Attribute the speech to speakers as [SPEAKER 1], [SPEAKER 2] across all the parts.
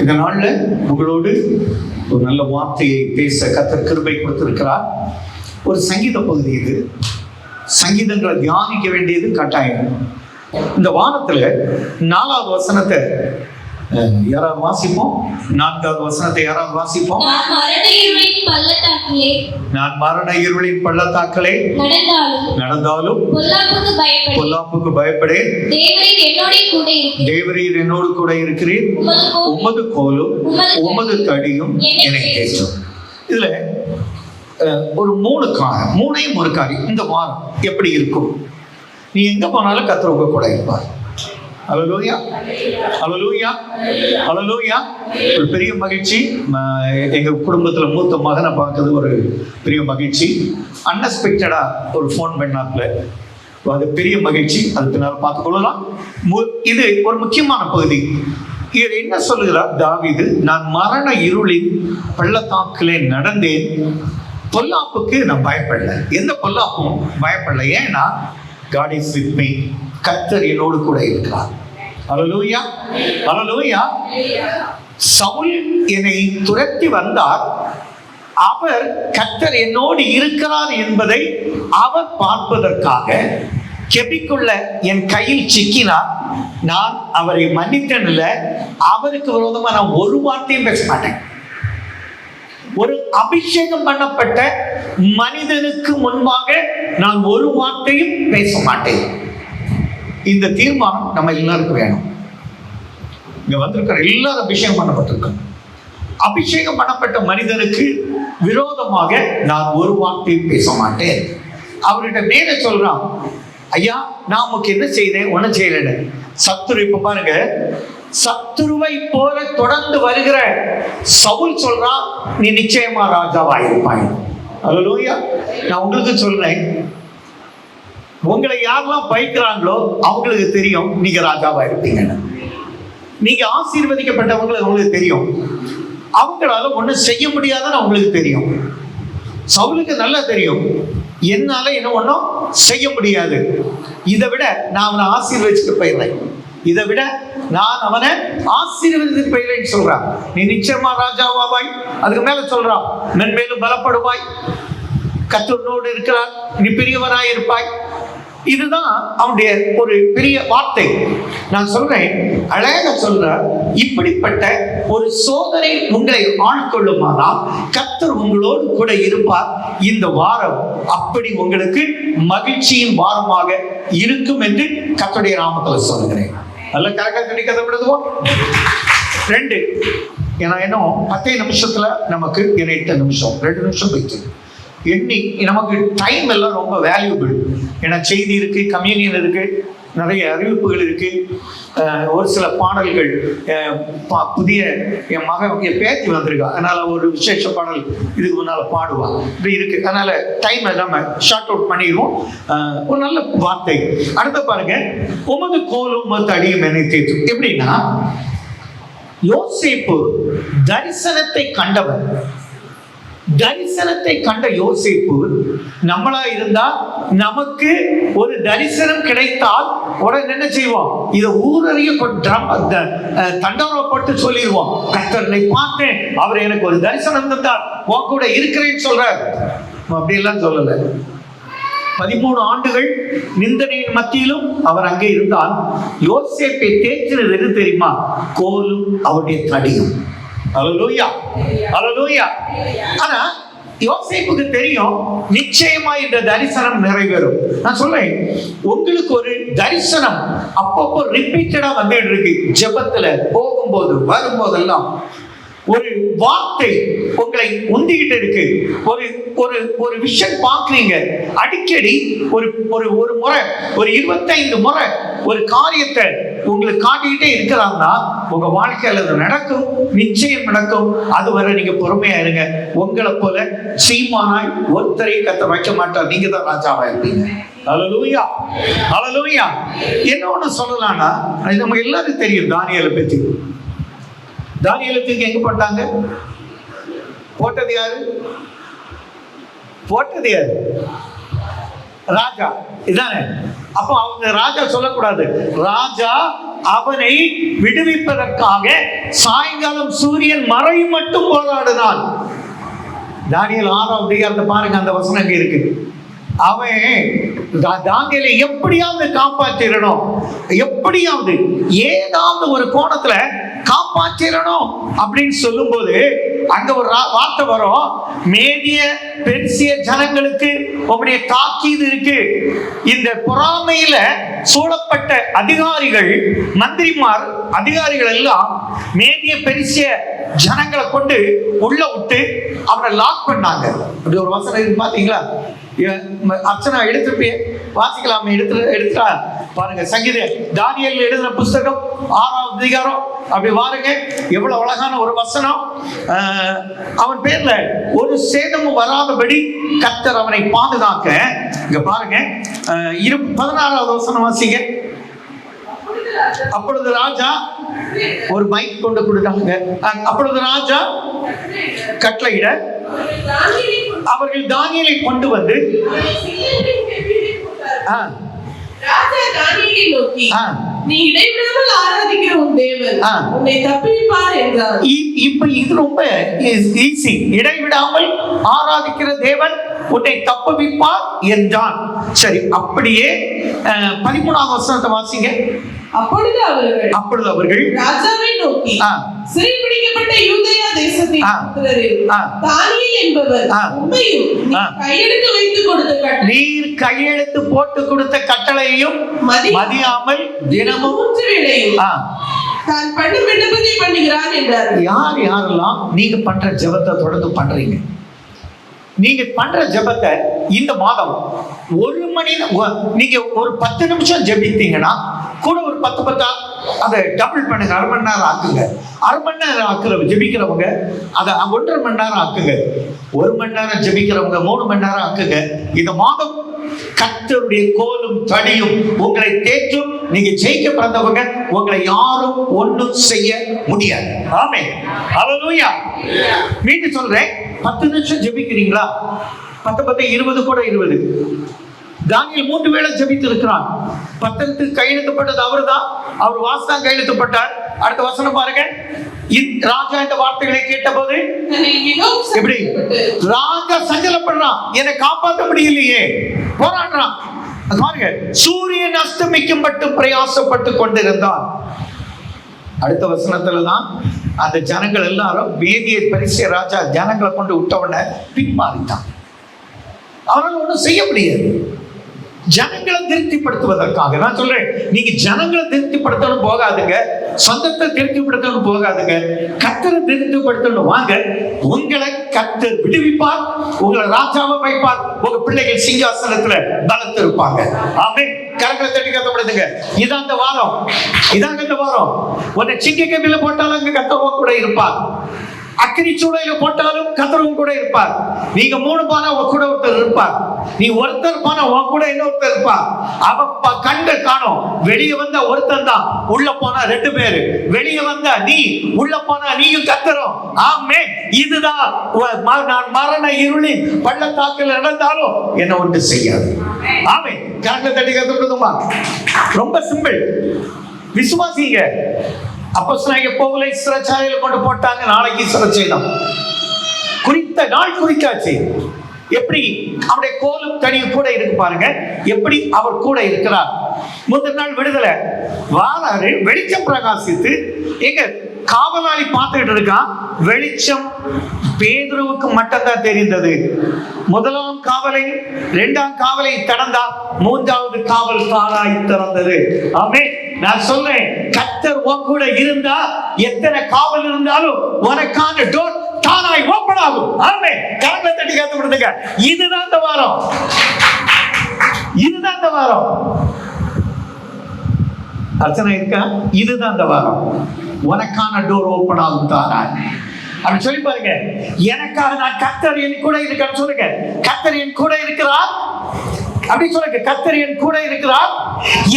[SPEAKER 1] இந்த நாள்ல உங்களோடு ஒரு நல்ல வார்த்தையை பேச கத்தர் கிருபை கொடுத்திருக்கிறார். ஒரு சங்கீத பகுதி இது. சங்கீதங்களை தியானிக்க வேண்டியது கட்டாயம். இந்த வாரத்துல நாலாவது வசனத்தை யாராவது வாசிப்போம்? நான்காவது வசனத்தை யாராவது வாசிப்போம்?
[SPEAKER 2] நான் மரண இருளின்
[SPEAKER 1] பள்ளத்தாக்களே
[SPEAKER 2] நடந்தாலும் பொல்லாப்புக்கு பயப்படி
[SPEAKER 1] பொல்லாப்புக்கு பயப்படேன்.
[SPEAKER 2] தேவரீர் என்னோட கூட
[SPEAKER 1] இருக்கிறீர்.
[SPEAKER 2] உமது
[SPEAKER 1] கோலும் உமது தடியும் என்னை தேற்றும். இதுல ஒரு மூணு காரம் மூணையும் ஒரு காரியம். இந்த வாரம் எப்படி இருக்கும்? நீ எங்க போனாலும் கத்தர் உங்க கூட இருப்பார். அலலூயா அலலூயா அலலூயா ஒரு பெரிய மகிழ்ச்சி. எங்கள் எங்க குடும்பத்துல மூத்த மகனை பார்க்கறது ஒரு பெரிய மகிழ்ச்சி. அன்எக்ஸ்பெக்டடா ஒரு ஃபோன் பண்ணாப்புல. அது பெரிய மகிழ்ச்சி. அது பின்னால் பார்த்துக்கொள்ளலாம் மு- இது ஒரு முக்கியமான பகுதி. இது என்ன சொல்லுகிறார் தாவிது நான் மரண இருளின் பள்ளத்தாக்கிலே நடந்தேன். பொல்லாப்புக்கு நான் பயப்படல. எந்த பொல்லாப்பும் பயப்படல. ஏன்னா காட் இஸ் வித் மீ கத்தர் என்னோடு கூட இருக்கிறார். அலலூயா அலலூயா சவுல் என்னை துரத்தி வந்தார். அவர் கத்தர் என்னோடு இருக்கிறார் என்பதை அவர் பார்ப்பதற்காக கெபிக்குள்ள என் கையில் சிக்கினார். நான் அவரை மன்னித்தேன் அவருக்கு விரோதமாக நான் ஒரு வார்த்தையும் பேச மாட்டேன். ஒரு அபிஷேகம் பண்ணப்பட்ட மனிதனுக்கு முன்பாக நான் ஒரு வார்த்தையும் பேச மாட்டேன். இந்த தீர்மானம் நம்ம எல்லாருக்கும் வேணும். இங்க வந்திருக்கிற எல்லாரும் அபிஷேகம் பண்ணப்பட்டிருக்கோம் அபிஷேகம் பண்ணப்பட்ட மனிதனுக்கு விரோதமாக நான் ஒரு வார்த்தையும் பேச மாட்டேன். அவர்கிட்ட மேல சொல்றான் ஐயா நான் உமக்கு என்ன செய்தேன்? ஒன்றும் செய்யலன்னு. சத்துரு இப்ப பாருங்க சத்துருவை போல தொடர்ந்து வருகிற சவுல் சொல்றான் நீ நிச்சயமா ராஜாவாயிருப்பாய். இருப்பாய் லோய்யா நான் உங்களுக்கு சொல்றேன் உங்களை யாரெல்லாம் பயக்கிறாங்களோ அவங்களுக்கு தெரியும் நீங்க ராஜாவா இருப்பீங்கன்னு. நீங்க ஆசீர்வதிக்கப்பட்டவங்களுக்கு அவங்களுக்கு தெரியும். அவங்களால ஒன்றும் செய்ய முடியாதுன்னு அவங்களுக்கு தெரியும். சவுலுக்கு நல்லா தெரியும். என்னால என்ன ஒன்றும் செய்ய முடியாது. இதை விட நான் அவனை ஆசீர்வதிச்சுட்டு போயிடுறேன். இதை விட நான் அவனை ஆசீர்வதித்து போயிடுறேன்னு சொல்றான். நீ நிச்சயமா ராஜாவாய் அதுக்கு மேல சொல்றான் மென்மேலும் பலப்படுவாய். கத்தனோடு இருக்கிறான் நீ பெரியவராய் இருப்பாய் இதுதான் அவனுடைய ஒரு பெரிய வார்த்தை. நான் சொல்றேன் அழகாக சொல்ற இப்படிப்பட்ட ஒரு சோதனை உங்களை ஆட்கொள்ளுமானால் கத்தர் உங்களோடு கூட இருப்பார். இந்த வாரம் அப்படி உங்களுக்கு மகிழ்ச்சியின் வாரமாக இருக்கும் என்று கர்த்தருடைய நாமத்தில் சொல்கிறேன் நல்ல கரெக்டாக கிடைக்காத விடுதுவோம் ரெண்டு ஏன்னா இன்னும் பத்தே நிமிஷத்துல நமக்கு என்ன எட்டு நிமிஷம். ரெண்டு நிமிஷம் போயிடுச்சு எண்ணி நமக்கு டைம் எல்லாம் ரொம்ப வேல்யூபிள் ஏன்னா செய்தி இருக்கு கம்யூனியன் இருக்கு நிறைய அறிவிப்புகள் இருக்கு. ஒரு சில பாடல்கள் பா- புதிய என் மகன் என் பேத்தி வந்திருக்கா. அதனால ஒரு விசேஷ பாடல் இதுக்கு முன்னால பாடுவா. இப்படி இருக்கு. அதனால டைம் நம்ம ஷார்ட் அவுட் பண்ணிடுவோம். ஒரு நல்ல வார்த்தை. அடுத்த பாருங்க. உமது கோலும் உமது அடியும் என்னை தேற்றும். எப்படின்னா யோசிப்பு தரிசனத்தை கண்டவன். தரிசனத்தை கண்ட யோசிப்பு நம்மளா இருந்தா நமக்கு ஒரு தரிசனம் கிடைத்தால் உடனே என்ன செய்வோம் இதை ஊரறிய தண்டவரப்பட்டு சொல்லிடுவோம் கத்தரனை பார்த்தேன். அவர் எனக்கு ஒரு தரிசனம் தந்தார். உன் கூட இருக்கிறேன்னு சொல்றார். அப்படியெல்லாம் சொல்லலை. பதிமூணு ஆண்டுகள் நிந்தனையின் மத்தியிலும் அவர் அங்கே இருந்தால் யோசேப்பை தேய்ச்சினது எது தெரியுமா? கோலும் அவருடைய தடியும். அலலூயா அலலூயா ஆனா யோசிப்புக்கு தெரியும் நிச்சயமா இந்த தரிசனம் நிறைவேறும். நான் சொல்றேன் உங்களுக்கு ஒரு தரிசனம் அப்பப்போ ரிப்பீட்டடா வந்துட்டு இருக்கு. ஜபத்துல போகும்போது வரும்போதெல்லாம். ஒரு வார்த்தை உங்களை உந்திக்கிட்டு இருக்கு. ஒரு ஒரு ஒரு விஷயம் பார்க்குறீங்க. அடிக்கடி ஒரு ஒரு ஒரு முறை ஒரு இருபத்தைந்து முறை ஒரு காரியத்தை உங்களுக்கு காட்டிக்கிட்டே இருக்கிறாங்கன்னா உங்க வாழ்க்கையில அது நடக்கும். நிச்சயம் நடக்கும். அது வரை நீங்க பொறுமையா இருங்க. உங்களை போல சீமானாய் ஒருத்தரையும் கத்த வைக்க மாட்டார் நீங்க தான் ராஜாவா இருப்பீங்க. அலலூயா அலலூயா என்ன ஒண்ணு சொல்லலாம்னா நம்ம எல்லாரும் தெரியும். தானியலை பத்தி. தானியலை தூக்கி எங்க போட்டாங்க? போட்டது யாரு? போட்டது யாரு? ராஜா. இதானே. அப்போ அவங்க ராஜா சொல்லக்கூடாது. ராஜா அவனை விடுவிப்பதற்காக சாயங்காலம் சூரியன் மறை மட்டும் போராடினான். தானியல் ஆறாம் அதிகாரத்தை பாருங்க அந்த வசனம் அங்கே இருக்கு. அவன் தா- எப்படியாவது காப்பாற்றிடணும். எப்படியாவது ஏதாவது ஒரு கோணத்துல காப்பாற்றிடணும் அப்படின்னு சொல்லும்போது அங்க ஒரு வார்த்தை வரும். மேதிய பெருசிய ஜனங்களுக்கு உங்களுடைய தாக்கீது இருக்கு. இந்த பொறாமையில சூழப்பட்ட அதிகாரிகள் மந்திரிமார் அதிகாரிகள் எல்லாம் மேதிய பெருசிய ஜனங்களை கொண்டு உள்ள விட்டு அவரை லாக் பண்ணாங்க. அப்படி ஒரு வசனம் இருக்கு பாத்தீங்களா? அர்ச்சனா எடுத்துருப்பே வாசிக்கலாமே எடுத்து எடுத்துட்டா பாருங்க சங்கீத தானியல் எழுதின புஸ்தகம் ஆறாவது அதிகாரம். அப்படி பாருங்க எவ்வளவு அழகான ஒரு வசனம். அவன் பேர்ல ஒரு சேதமும் வராதபடி கத்தர் அவனை பாதுகாக்க. இங்க பாருங்க இரு பதினாறாவது வசனம் வாசிங்க. அப்பொழுது ராஜா ஒரு மைக் கொண்டு கொடுத்தாங்க. அப்பொழுது ராஜா கட்டளையிட அவர்கள் தானியலை கொண்டு வந்து இது ரொம்ப ஈஸி. இடைவிடாமல் ஆராதிக்கிற தேவன் உன்னை தப்புவிப்பார் என்றான். சரி அப்படியே பதிமூணாம் வசனத்தை வாசிங்க.
[SPEAKER 3] அப்பொழுது அவர்கள்
[SPEAKER 1] அப்பொழுது அவர்கள்
[SPEAKER 3] ராஜாவை நோக்கி. சிறைபிடிக்கப்பட்ட யூதேயா தேசத்தின்
[SPEAKER 1] ஆ.
[SPEAKER 3] தானியேல் என்பவர். உண்மையும். கையெழுத்து வைத்து கொடுத்த
[SPEAKER 1] நீர் கையெழுத்து போட்டு கொடுத்த கட்டளையையும்
[SPEAKER 3] மதி-
[SPEAKER 1] மதியாமல் தினமும்
[SPEAKER 3] மூன்று வேளையும் தான் பண்ணும் விண்ணப்பத்தை பண்ணுகிறான் என்றார்
[SPEAKER 1] யார் யாரெல்லாம் நீங்க பண்ற ஜெபத்தை தொடர்ந்து பண்றீங்க நீங்க பண்ற ஜெபத்தை இந்த மாதம் ஒரு மணி நீங்க ஒரு பத்து நிமிஷம் ஜெபித்தீங்கன்னா கூட ஒரு பத்து பத்தா அதை டபுள் பண்ணுங்க. அரை மணி நேரம் ஆக்குங்க. அரை மணி நேரம் ஆக்குற ஜெபிக்கிறவங்க அதை ஒன்றரை மணி நேரம் ஆக்குங்க. ஒரு மணி நேரம் ஜெபிக்கிறவங்க மூணு மணி நேரம் ஆக்குங்க. இந்த மாதம் கர்த்தருடைய கோலும் தடியும் உங்களை தேற்றும். நீங்க ஜெயிக்க பிறந்தவங்க உங்களை யாரும் ஒண்ணும் செய்ய முடியாது. ஆமே மீண்டும் சொல்றேன். பத்து நிமிஷம் ஜெபிக்கிறீங்களா? பத்து பத்து இருபது கூட இருபது. தானியல் மூன்று வேளை ஜெபித்து இருக்கிறான் பத்தனத்துக்கு கையெழுத்தப்பட்டது அவர்தான் அவர் வாசதான் கையெழுத்தப்பட்டார். அடுத்த வசனம் பாருங்க. ராஜா இந்த வார்த்தைகளை கேட்டபோது எப்படி? ராஜா சஞ்சலப்படுறான். என்னை காப்பாற்ற முடியலையே. போராடுறான். அது பாருங்க. சூரியன் அஸ்தமிக்கும் மட்டும் பிரயாசப்பட்டு கொண்டிருந்தான். அடுத்த வசனத்துல தான் அந்த ஜனங்கள் எல்லாரும் வேதியை பரிசிய ராஜா ஜனங்களை கொண்டு விட்டவுடனே பின்மாறிட்டான். அவரால் ஒன்றும் செய்ய முடியாது. ஜனங்களை திருப்திப்படுத்துவதற்காக. நான் சொல்றேன் நீங்க ஜனங்களை திருப்திப்படுத்தணும் போகாதுங்க. சொந்தத்தை திருப்திப்படுத்தணும் போகாதுங்க. கத்தரை திருப்திப்படுத்தணும். வாங்க உங்களை கத்தர் விடுவிப்பார் உங்களை ராஜாவை வைப்பார். உங்க பிள்ளைகள் சிங்காசனத்துல பலத்து இருப்பாங்க ஆமே கரங்களை தட்டி கத்தப்படுதுங்க இதான் அந்த வாரம். இதாங்க இந்த வாரம். உன்னை சிங்க கம்பியில போட்டாலும் அங்க கத்தவோ கூட இருப்பார். அக்கினி சூளையில போட்டாலும் கத்தரவும் கூட இருப்பார். நீங்க மூணு பானா உங்க கூட ஒருத்தர் இருப்பார். நீ ஒருத்தர் பானா உன் கூட இன்னொருத்தர் இருப்பார். அவன் கண்டு காணும். வெளியே வந்த ஒருத்தன் தான். உள்ள போனா ரெண்டு பேரு. வெளியே வந்தா நீ. உள்ள போனா நீயும் கத்தரும். ஆமே இதுதான் நான் மரண இருளின் பள்ளத்தாக்கில் நடந்தாலும் என்ன ஒன்று செய்யாது. ஆமே கரண்ட தட்டி கத்துக்கிறதுமா ரொம்ப சிம்பிள். விசுவாசிங்க. அப்போ போகலை சிறைச்சாலையில் கொண்டு போட்டாங்க. நாளைக்கு சிறைச்சை தான் குறித்த நாள் குறித்தாச்சு எப்படி? அவருடைய கோலும் தனியும் கூட இருக்கு பாருங்க. எப்படி அவர் கூட இருக்கிறார்? முதல் நாள் விடுதலை. வாராரு வெளிச்சம் பிரகாசித்து எங்க காவலாளி பார்த்துக்கிட்டு இருக்கான் வெளிச்சம் பேதுருவுக்கு மட்டும்தான் தெரிந்தது. முதலாம் காவலை இரண்டாம் காவலை கடந்தா மூன்றாவது காவல் தானாய் திறந்தது. ஆமே நான் சொல்றேன் கத்தர் உன் கூட இருந்தா எத்தனை காவல் இருந்தாலும் உனக்கான டோர் தானாய் ஓப்பன் ஆகும். ஆமே கரங்களை தட்டி காத்து விடுதுங்க இதுதான் இந்த வாரம். இதுதான் இந்த வாரம். அர்ச்சனை இருக்கா? இதுதான் இந்த வாரம். உனக்கான டோர் ஓப்பன் ஆகும் தானாய். அப்படி சொல்லி பாருங்க. எனக்காக நான் கத்தர் என் கூட இருக்கான்னு சொல்லுங்க. கத்தர் என் கூட இருக்கிறார். அப்படின்னு சொல்லுங்க கத்தர் என் கூட இருக்கிறார்.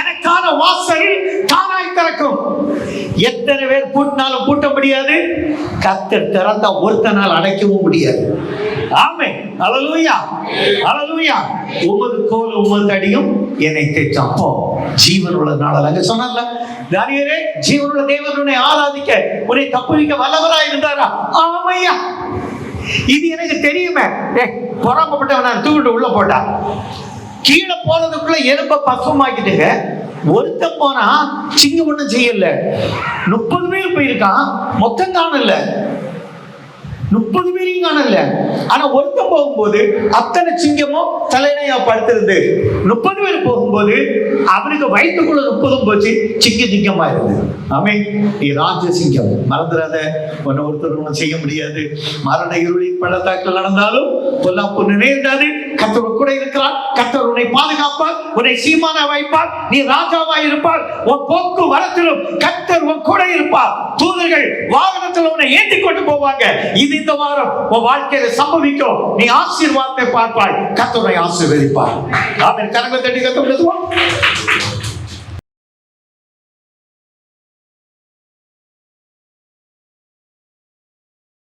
[SPEAKER 1] எனக்கான வாசல் தானாய் திறக்கும். எத்தனை பேர் பூட்டினாலும் பூட்ட முடியாது. கத்தர் திறந்தா ஒருத்தனால் அடைக்கவும் முடியாது. ஆமே அலலூயா அலலூயா ஒவ்வொரு கோல் ஒவ்வொரு அடியும் என்னை தேய்ச்சான் ஜீவனுள்ள ஜீவன் உள்ள நாள் அங்க சொன்னார்ல தானியரே ஜீவனுள்ள தேவன் உன்னை ஆராதிக்க உன்னை தப்புவிக்க வல்லவரா இருந்தாரா? ஆமையா. இது எனக்கு தெரியுமே. ஏ பொறாமப்பட்டவன் நான் தூக்கிட்டு உள்ள போட்டா கீழே போனதுக்குள்ள எலும்ப பசுமாக்கிட்டுங்க ஒருத்தன் போனா சிங்கம் ஒண்ணும் செய்யல. முப்பது பேர் போயிருக்கான். மொத்தம் காணல. முப்பது பேரையும் காணல. ஆனா ஒருத்தன் போகும்போது அத்தனை சிங்கமும் தலைனையா படுத்திருந்து முப்பது பேர் போகும்போது அவனுக்கு வயிற்றுக்குள்ள முப்பதும் போச்சு சிங்க சிங்கமா இருந்தது. ஆமே நீ ராஜ சிங்கம். மறந்துடாத. உன்னை ஒருத்தர் ஒன்றும் செய்ய முடியாது. மரண இருளின் பள்ளத்தாக்கள் நடந்தாலும் பொல்லாப்பு நினைந்தாது கத்தர் கூட இருக்கிறார். கத்தர் உன்னை பாதுகாப்பார். உன்னை சீமான வைப்பார். நீ ராஜாவாய் இருப்பார். உன் போக்கு வரத்திலும் கத்தர் உன் கூட இருப்பார். தூதர்கள் வாகனத்தில் உன்னை ஏற்றி கொண்டு போவாங்க. இது இந்த வாரம் உன் வாழ்க்கையில சம்பவிக்கும். நீ ஆசீர்வாதத்தை பார்ப்பாய். கத்தரை ஆசீர்வதிப்பார். ஆமீன். கரங்கள் தட்டி கத்த